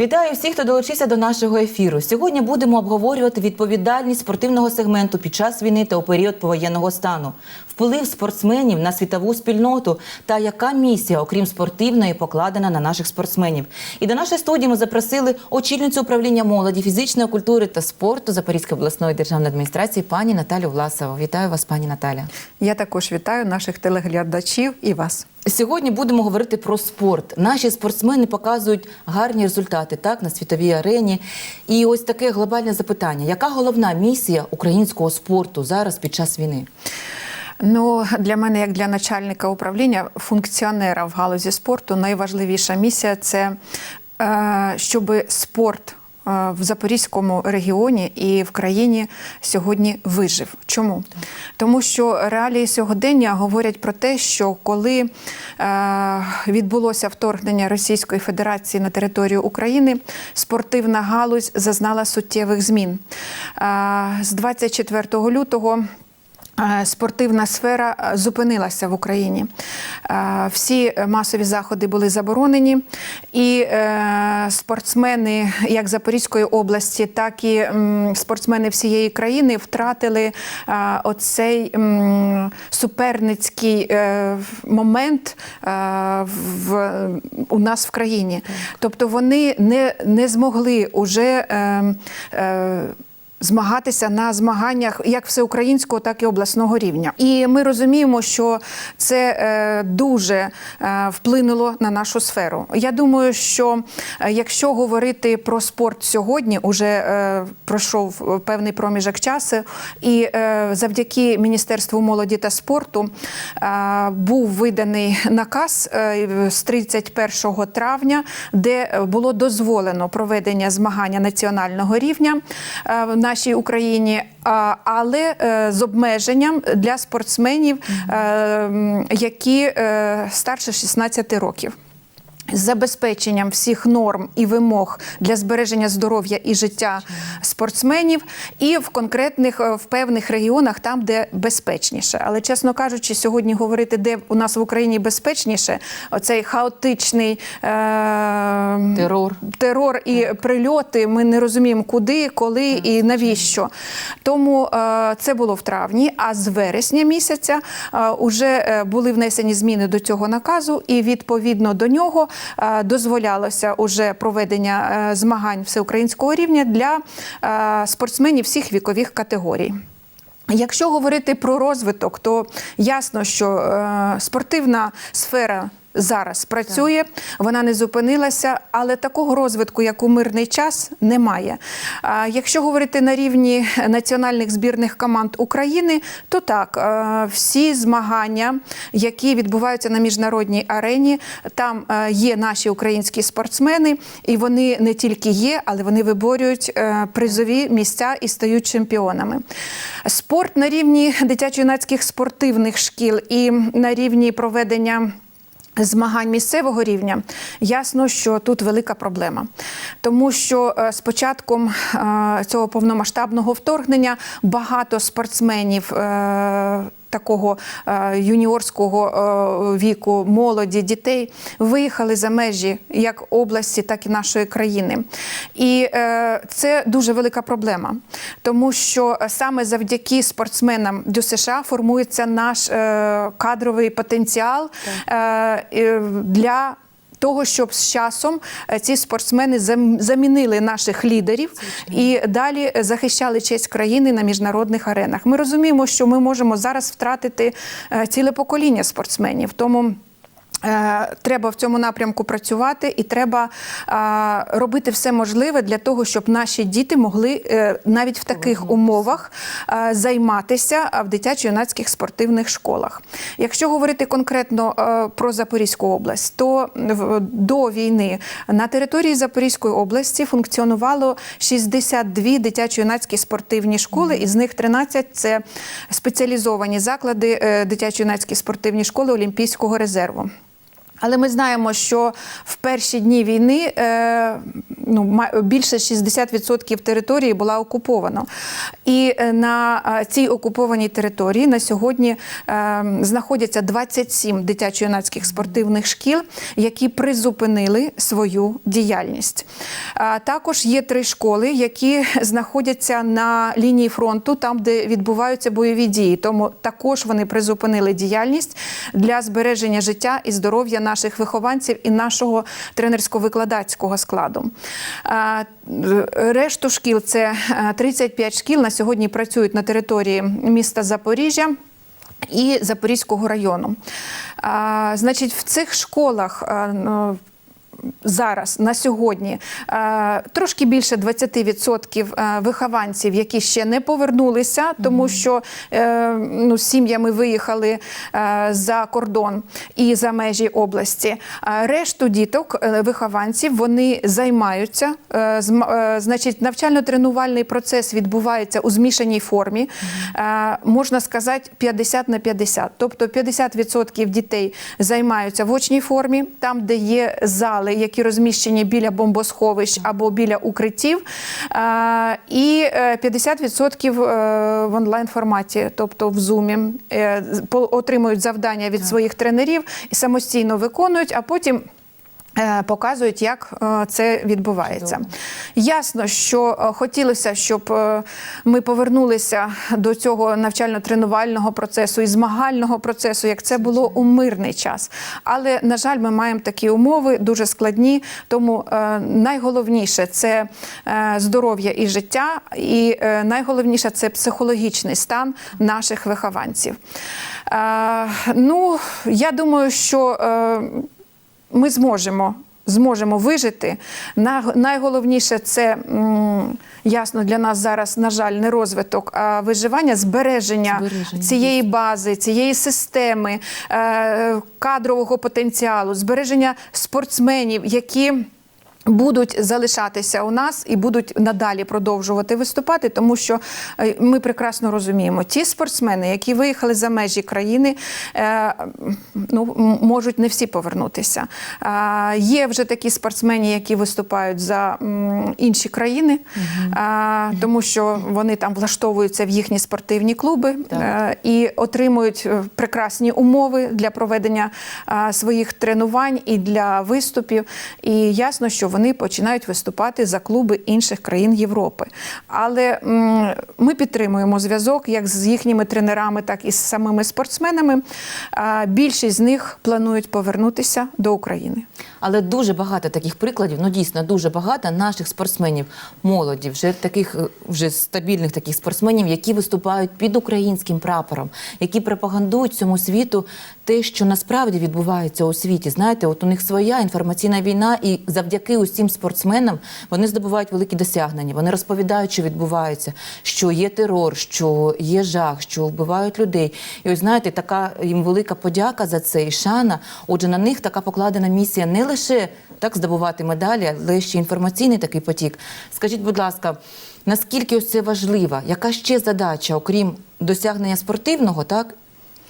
Вітаю всіх, хто долучився до нашого ефіру. Сьогодні будемо обговорювати відповідальність спортивного сегменту під час війни та у період повоєнного стану, вплив спортсменів на світову спільноту та яка місія, окрім спортивної, покладена на наших спортсменів. І до нашої студії ми запросили очільницю управління молоді, фізичної культури та спорту Запорізької обласної державної адміністрації пані Наталю Власову. Вітаю вас, пані Наталя. Я також вітаю наших телеглядачів і вас. Сьогодні будемо говорити про спорт. Наші спортсмени показують гарні результати так на світовій арені. І ось таке глобальне запитання: яка головна місія українського спорту зараз під час війни? Ну для мене, як для начальника управління, функціонера в галузі спорту, найважливіша місія це е, щоб спорт. Е, В Запорізькому регіоні і в країні сьогодні вижив. Чому? Тому що реалії сьогодення говорять про те, що коли е, відбулося вторгнення Російської Федерації на територію України, спортивна галузь зазнала суттєвих змін. Е, з 24 лютого. Е, Спортивна сфера е, зупинилася в Україні. Е, Всі масові заходи були заборонені, і спортсмени як Запорізької області, так і спортсмени всієї країни втратили оцей суперницький момент в, у нас в країні. Тобто вони не, не змогли уже. Змагатися на змаганнях як всеукраїнського, так і обласного рівня. І ми розуміємо, що це е, дуже е, вплинуло на нашу сферу. Я думаю, що е, якщо говорити про спорт сьогодні, уже пройшов певний проміжок часу, і завдяки Міністерству молоді та спорту був виданий наказ з 31 травня, де було дозволено проведення змагання національного рівня в нашій Україні, але е, з обмеженням для спортсменів, е, які е, старше 16 років. З забезпеченням всіх норм і вимог для збереження здоров'я і життя спортсменів, і в конкретних е, в певних регіонах, там, де безпечніше. Але чесно кажучи, сьогодні говорити, де у нас в Україні безпечніше, оцей хаотичний е- Терор. терор і прильоти. Ми не розуміємо, куди, коли і навіщо. Тому е, це було в травні. А з вересня місяця е, уже е, були внесені зміни до цього наказу, і відповідно до нього дозволялося уже проведення е, змагань всеукраїнського рівня для е, спортсменів всіх вікових категорій. Якщо говорити про розвиток, то ясно, що е, спортивна сфера. Зараз працює, вона не зупинилася, але такого розвитку, як у мирний час, немає. А якщо говорити на рівні національних збірних команд України, то так, всі змагання, які відбуваються на міжнародній арені, там є наші українські спортсмени, і вони не тільки є, але вони виборюють е, призові місця і стають чемпіонами. Спорт на рівні дитячо-юнацьких спортивних шкіл і на рівні проведення. Змагань місцевого рівня ясно, що тут велика проблема, тому що е, з початком е, цього повномасштабного вторгнення багато спортсменів. Такого е, юніорського е, віку, молоді, дітей виїхали за межі як області, так і нашої країни. І е, це дуже велика проблема, тому що саме завдяки спортсменам до США формується наш кадровий потенціал е, для того, щоб з часом е, ці спортсмени зам- замінили наших лідерів і далі захищали честь країни на міжнародних аренах. Ми розуміємо, що ми можемо зараз втратити е, ціле покоління спортсменів. Тому Е, Треба в цьому напрямку працювати, і треба а, робити все можливе для того, щоб наші діти могли е, навіть в таких умовах а, займатися в дитячо-юнацьких спортивних школах. Якщо говорити конкретно е, про Запорізьку область, то в- до війни на території Запорізької області функціонувало 62 дитячо-юнацькі спортивні школи, із них 13 – це спеціалізовані заклади е, дитячо-юнацькі спортивні школи Олімпійського резерву. Але ми знаємо, що в перші дні війни е, ну, більше 60% території була окуповано. І е, на цій окупованій території на сьогодні е, знаходяться 27 дитячо-юнацьких спортивних шкіл, які призупинили свою діяльність. Також є три школи, які знаходяться на лінії фронту, там, де відбуваються бойові дії. Тому також вони призупинили діяльність для збереження життя і здоров'я наших вихованців і нашого тренерсько-викладацького складу. Решту шкіл це е, 35 шкіл на сьогодні працюють на території міста Запоріжжя. І Запорізького району. Значить, в цих школах ну, зараз на сьогодні е, трошки більше 20% е, вихованців, які ще не повернулися, тому що е, ну, сім'ями виїхали за кордон і за межі області. Решту діток, вихованців, вони займаються. Значить, навчально-тренувальний процес відбувається у змішаній формі. Можна сказати 50 на 50. Тобто 50% дітей займаються в очній формі, там, де є зали, які розміщені біля бомбосховищ або біля укриттів, Е, і е, 50% е, в онлайн форматі, тобто в зумі, Е, по- отримують завдання від своїх тренерів і самостійно виконують, а потім. Е, Показують, як е, це відбувається. Ясно, що е, хотілося, щоб ми повернулися до цього навчально-тренувального процесу і змагального процесу, як це було у мирний час. Але на жаль, ми маємо такі умови дуже складні. Тому найголовніше це здоров'я і життя, і найголовніше це психологічний стан наших вихованців. Ну, я думаю, що ми зможемо. Зможемо вижити. На- Найголовніше це ясно для нас зараз, на жаль, не розвиток, а виживання, збереження, Збереження, цієї бази, цієї системи, е, кадрового потенціалу, збереження спортсменів, які. Будуть залишатися у нас і будуть надалі продовжувати виступати, тому що е, ми прекрасно розуміємо, ті спортсмени, які виїхали за межі країни, е, ну можуть не всі повернутися. Є вже такі спортсмени, які виступають за інші країни, тому що вони там влаштовуються в їхні спортивні клуби е, і отримують прекрасні умови для проведення своїх тренувань і для виступів. І ясно, що вони починають виступати за клуби інших країн Європи. Але ми підтримуємо зв'язок як з їхніми тренерами, так і з самими спортсменами. Більшість з них планують повернутися до України. Але дуже багато таких прикладів, ну дійсно дуже багато наших спортсменів, молоді, вже таких е, вже стабільних таких спортсменів, які виступають під українським прапором, які пропагандують цьому світу те, що насправді відбувається у світі. Знаєте, от у них своя інформаційна війна, і завдяки усім спортсменам вони здобувають великі досягнення. Вони розповідають, що відбувається, що є терор, що є жах, що вбивають людей. І ось знаєте, така їм велика подяка за це і шана. Отже, на них така покладена місія не лише так здобувати медалі, але ще інформаційний такий потік. Скажіть, будь ласка, наскільки ось це важливо? Яка ще задача, окрім досягнення спортивного, так?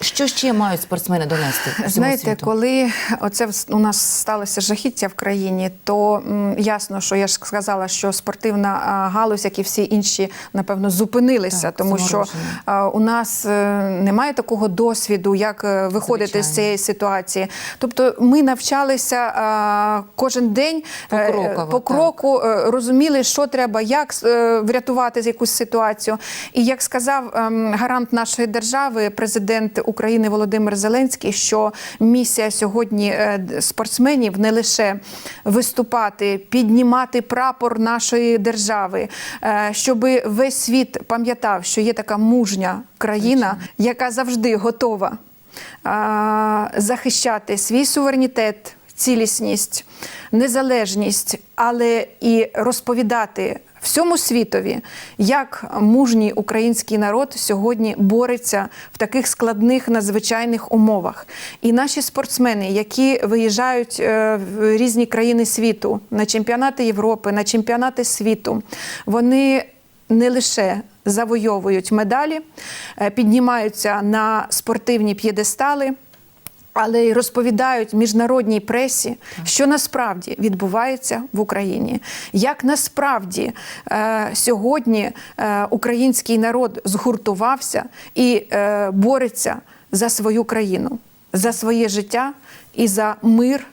Що ще мають спортсмени донести? всьому Знаєте, світу? коли оце у нас сталося жахіття в країні, то м, ясно, що я ж сказала, що спортивна а, галузь, як і всі інші, напевно, зупинилися, Так, тому що а, у нас е, немає такого досвіду, як е, виходити з Звичайно. цієї ситуації. Тобто, ми навчалися а, кожен день е, Покроково, по так. кроку, е, розуміли, що треба, як е, врятувати якусь ситуацію. І як сказав ем, гарант нашої держави, президент України Володимир Зеленський, що місія сьогодні е, спортсменів не лише виступати, піднімати прапор нашої держави, щоб весь світ пам'ятав, що є така мужня країна, яка завжди готова захищати свій суверенітет, цілісність, незалежність, але і розповідати всьому світові, як мужній український народ сьогодні бореться в таких складних надзвичайних умовах. І наші спортсмени, які виїжджають е, в різні країни світу на чемпіонати Європи, на чемпіонати світу, вони не лише завойовують медалі, е, піднімаються на спортивні п'єдестали. Але й розповідають міжнародній пресі, що насправді відбувається в Україні. Як насправді е, сьогодні е, український народ згуртувався і е, бореться за свою країну, за своє життя і за мир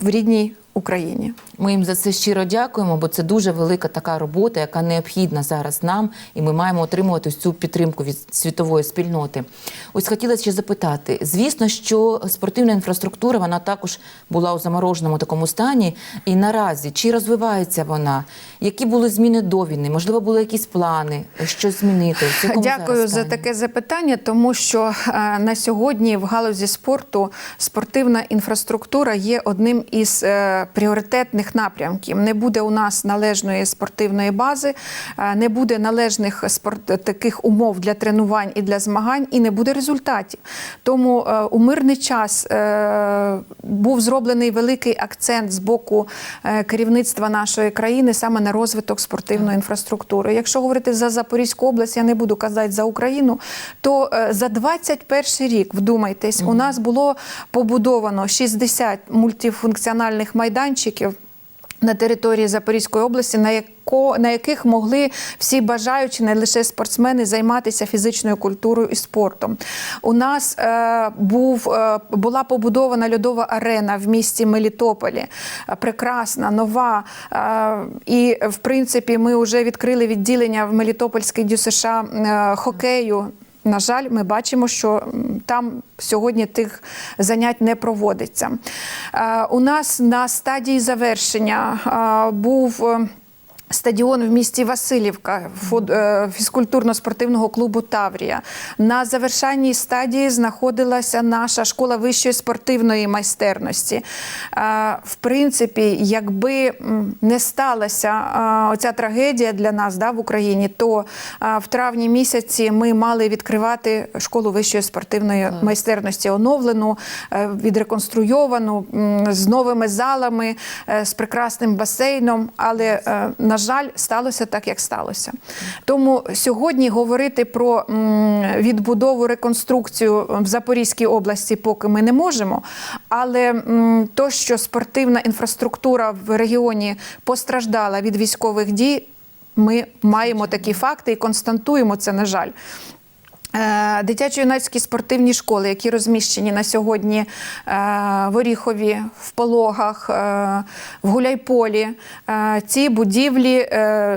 в рідній Україні. Ми їм за це щиро дякуємо, бо це дуже велика така робота, яка необхідна зараз нам, і ми маємо отримувати цю підтримку від світової спільноти. Ось хотіла ще запитати: звісно, що спортивна інфраструктура вона також була у замороженому такому стані. І наразі чи розвивається вона? Які були зміни до війни? Можливо, були якісь плани, щось змінити? Дякую за таке запитання, тому що е, на сьогодні в галузі спорту спортивна інфраструктура є одним із е, пріоритетних напрямків. Не буде у нас належної спортивної бази, е, не буде належних спорт таких умов для тренувань і для змагань, і не буде результатів. Тому е, у мирний час е, був зроблений великий акцент з боку керівництва нашої країни саме на розвиток спортивної інфраструктури. Якщо говорити за Запорізьку область, я не буду казати за Україну, то за 21 рік, вдумайтесь, у нас було побудовано 60 мультифункціональних майданчиків. На території Запорізької області, на яко на яких могли всі бажаючі, не лише спортсмени, займатися фізичною культурою і спортом. У нас е, був е, була побудована льодова арена в місті Мелітополі, прекрасна, нова. Е, і в принципі, ми вже відкрили відділення в Мелітопольській ДЮСШ е, хокею. На жаль, ми бачимо, що там сьогодні тих занять не проводиться. Е, У нас на стадії завершення е, був. Стадіон в місті Васильівка е, фізкультурно-спортивного клубу Таврія. На завершальній стадії знаходилася наша школа вищої спортивної майстерності. Е, В принципі, якби не сталася е, оця трагедія для нас да, в Україні, то в травні місяці ми мали відкривати школу вищої спортивної майстерності оновлену, відреконструйовану з новими залами, з прекрасним басейном. Але, на жаль, сталося так, як сталося. Тому сьогодні говорити про відбудову, реконструкцію в Запорізькій області поки ми не можемо. Але то, що спортивна інфраструктура в регіоні постраждала від військових дій, ми маємо такі факти і констатуємо це, на жаль. Е, Дитячо-юнацькі спортивні школи, які розміщені на сьогодні е, в Оріхові, в Пологах, е, в Гуляйполі, ці будівлі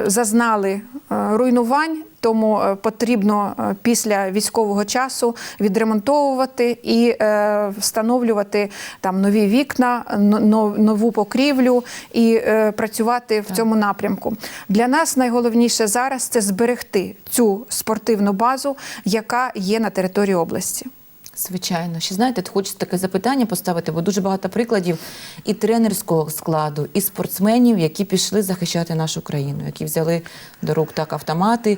зазнали руйнувань. Тому е, потрібно е, після військового часу відремонтовувати і е, встановлювати там нові вікна, но- но- нову покрівлю і працювати в цьому напрямку. Для нас найголовніше зараз це зберегти цю спортивну базу, яка є на території області. Звичайно, ще знаєте, хочеться таке запитання поставити, бо дуже багато прикладів і тренерського складу, і спортсменів, які пішли захищати нашу країну, які взяли до рук так автомати.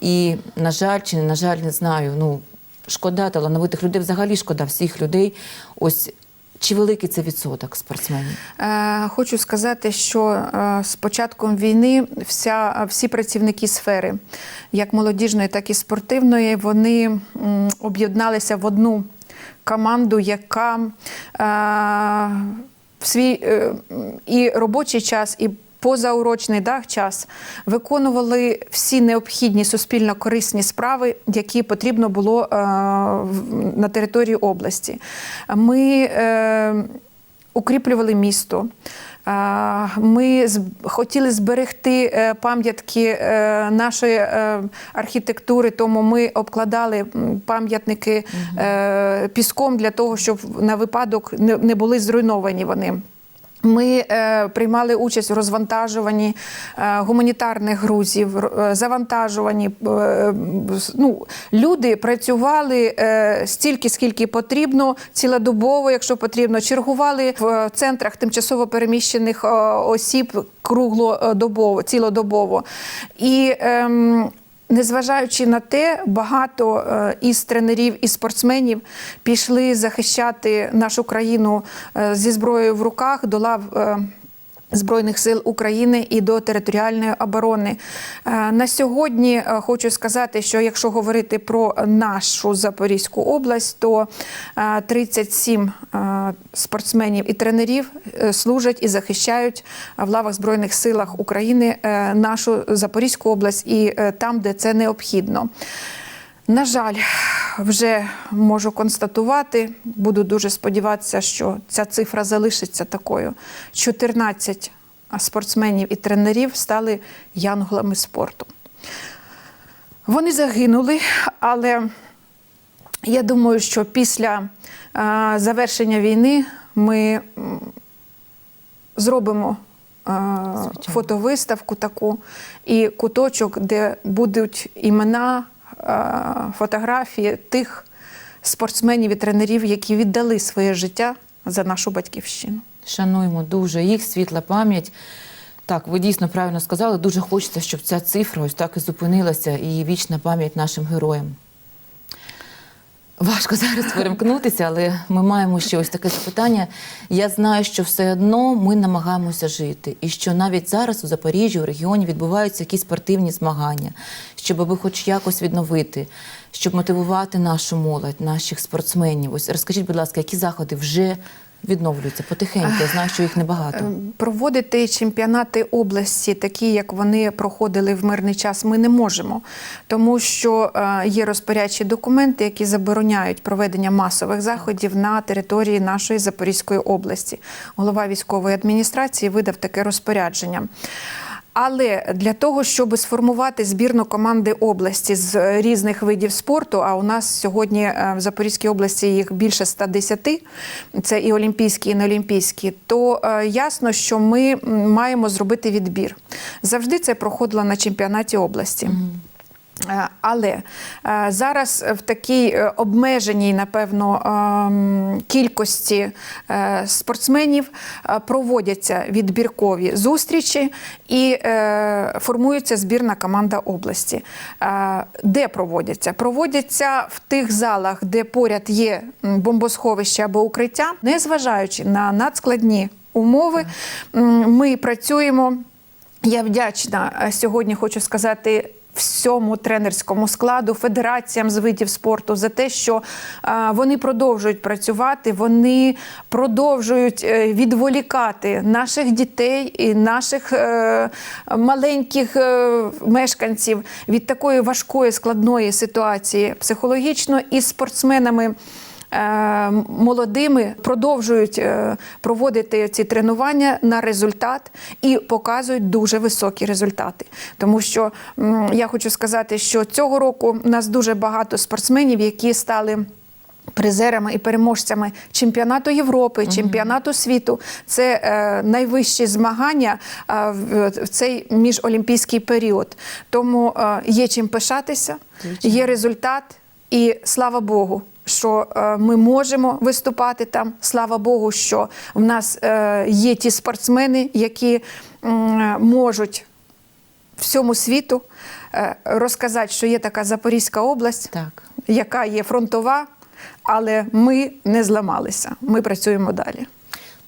І, на жаль, чи не на жаль, не знаю. Ну шкода талановитих людей, взагалі шкода всіх людей. Ось чи великий це відсоток спортсменів? Е, Хочу сказати, що е, з початком війни вся, всі працівники сфери, як молодіжної, так і спортивної, вони об'єдналися в одну команду, яка е, в свій і робочий час, і позаурочний да, час виконували всі необхідні суспільно корисні справи, які потрібно було е, на території області. Ми е, укріплювали місто. Е, Ми хотіли зберегти пам'ятки нашої архітектури, тому ми обкладали пам'ятники піском для того, щоб на випадок не були зруйновані вони. Ми е, приймали участь у розвантажуванні е, гуманітарних грузів, е, завантажуванні. е, ну, люди працювали е, стільки, скільки потрібно, цілодобово, якщо потрібно, чергували в е, центрах тимчасово переміщених е, осіб круглодобово, цілодобово. І ем, Незважаючи на те, багато е, із тренерів і спортсменів пішли захищати нашу країну е, зі зброєю в руках до лав. Збройних сил України і до територіальної оборони Е, на сьогодні е, хочу сказати, що якщо говорити про нашу Запорізьку область, то е, 37 е, спортсменів і тренерів служать і захищають в лавах збройних силах України нашу Запорізьку область і там, де це необхідно. На жаль, вже можу констатувати, буду дуже сподіватися, що ця цифра залишиться такою. 14 спортсменів і тренерів стали янголами спорту. Вони загинули, але я думаю, що після е, завершення війни ми зробимо е, фотовиставку таку і куточок, де будуть імена, фотографії тих спортсменів і тренерів, які віддали своє життя за нашу батьківщину. Шануємо дуже їх світла пам'ять. Так, ви дійсно правильно сказали. Дуже хочеться, щоб ця цифра ось так і зупинилася, і вічна пам'ять нашим героям. Важко зараз перемкнутися, але ми маємо ще ось таке запитання. Я знаю, що все одно ми намагаємося жити, і що навіть зараз у Запоріжжі, у регіоні відбуваються якісь спортивні змагання, щоб аби хоч якось відновити, щоб мотивувати нашу молодь, наших спортсменів. Ось розкажіть, будь ласка, які заходи вже відновлюються потихеньку? Я знаю, що їх небагато. Ем, Проводити чемпіонати області, такі як вони проходили в мирний час, ми не можемо, тому що е, є розпорядчі документи, які забороняють проведення масових заходів на території нашої Запорізької області. Голова військової адміністрації видав таке розпорядження. Але для того, щоб сформувати збірну команди області з е, різних видів спорту, а у нас сьогодні е, в Запорізькій області їх більше 110, це і олімпійські, і неолімпійські, то е, ясно, що ми маємо зробити відбір. Завжди це проходило на чемпіонаті області. Е, Але е, зараз в такій е, обмеженій, напевно, ем, кількості спортсменів проводяться відбіркові зустрічі і формується збірна команда області. Де проводяться? Проводяться в тих залах, де поряд є бомбосховище або укриття, незважаючи на надскладні умови, ми працюємо. Я вдячна сьогодні, хочу сказати. Всьому тренерському складу, федераціям з видів спорту за те, що е, вони продовжують працювати, вони продовжують е, відволікати наших дітей і наших е, маленьких мешканців від такої важкої складної ситуації психологічно і спортсменами молодими продовжують е, проводити ці тренування на результат і показують дуже високі результати. Тому що я хочу сказати, що цього року у нас дуже багато спортсменів, які стали. Призерами і переможцями чемпіонату Європи, чемпіонату світу це е, найвищі змагання е, в, в цей міжолімпійський період. Тому е, є чим пишатися, є результат, і слава Богу, що е, ми можемо виступати там. Слава Богу, що в нас е, є ті спортсмени, які можуть всьому світу е, розказати, що є така Запорізька область, Так. яка є фронтова, але ми не зламалися. Ми працюємо далі.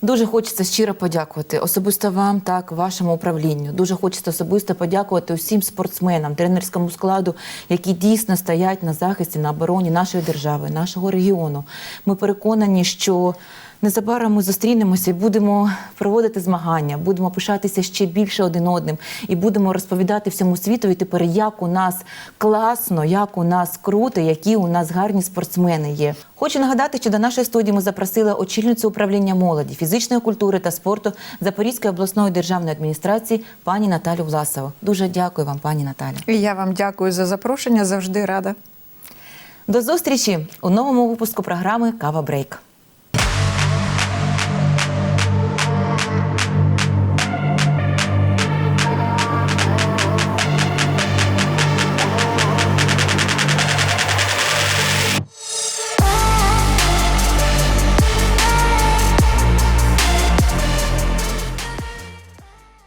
Дуже хочеться щиро подякувати особисто вам, так вашому управлінню. Дуже хочеться особисто подякувати усім спортсменам, тренерському складу, які дійсно стоять на захисті на обороні нашої держави, нашого регіону. Ми переконані, що незабаром ми зустрінемося і будемо проводити змагання, будемо пишатися ще більше один одним і будемо розповідати всьому світові тепер, як у нас класно, як у нас круто, які у нас гарні спортсмени є. Хочу нагадати, що до нашої студії ми запросили очільницю управління молоді, фізичної культури та спорту Запорізької обласної державної адміністрації пані Наталю Власову. Дуже дякую вам, пані Наталі. І я вам дякую за запрошення. Завжди рада. До зустрічі у новому випуску програми Кава Брейк.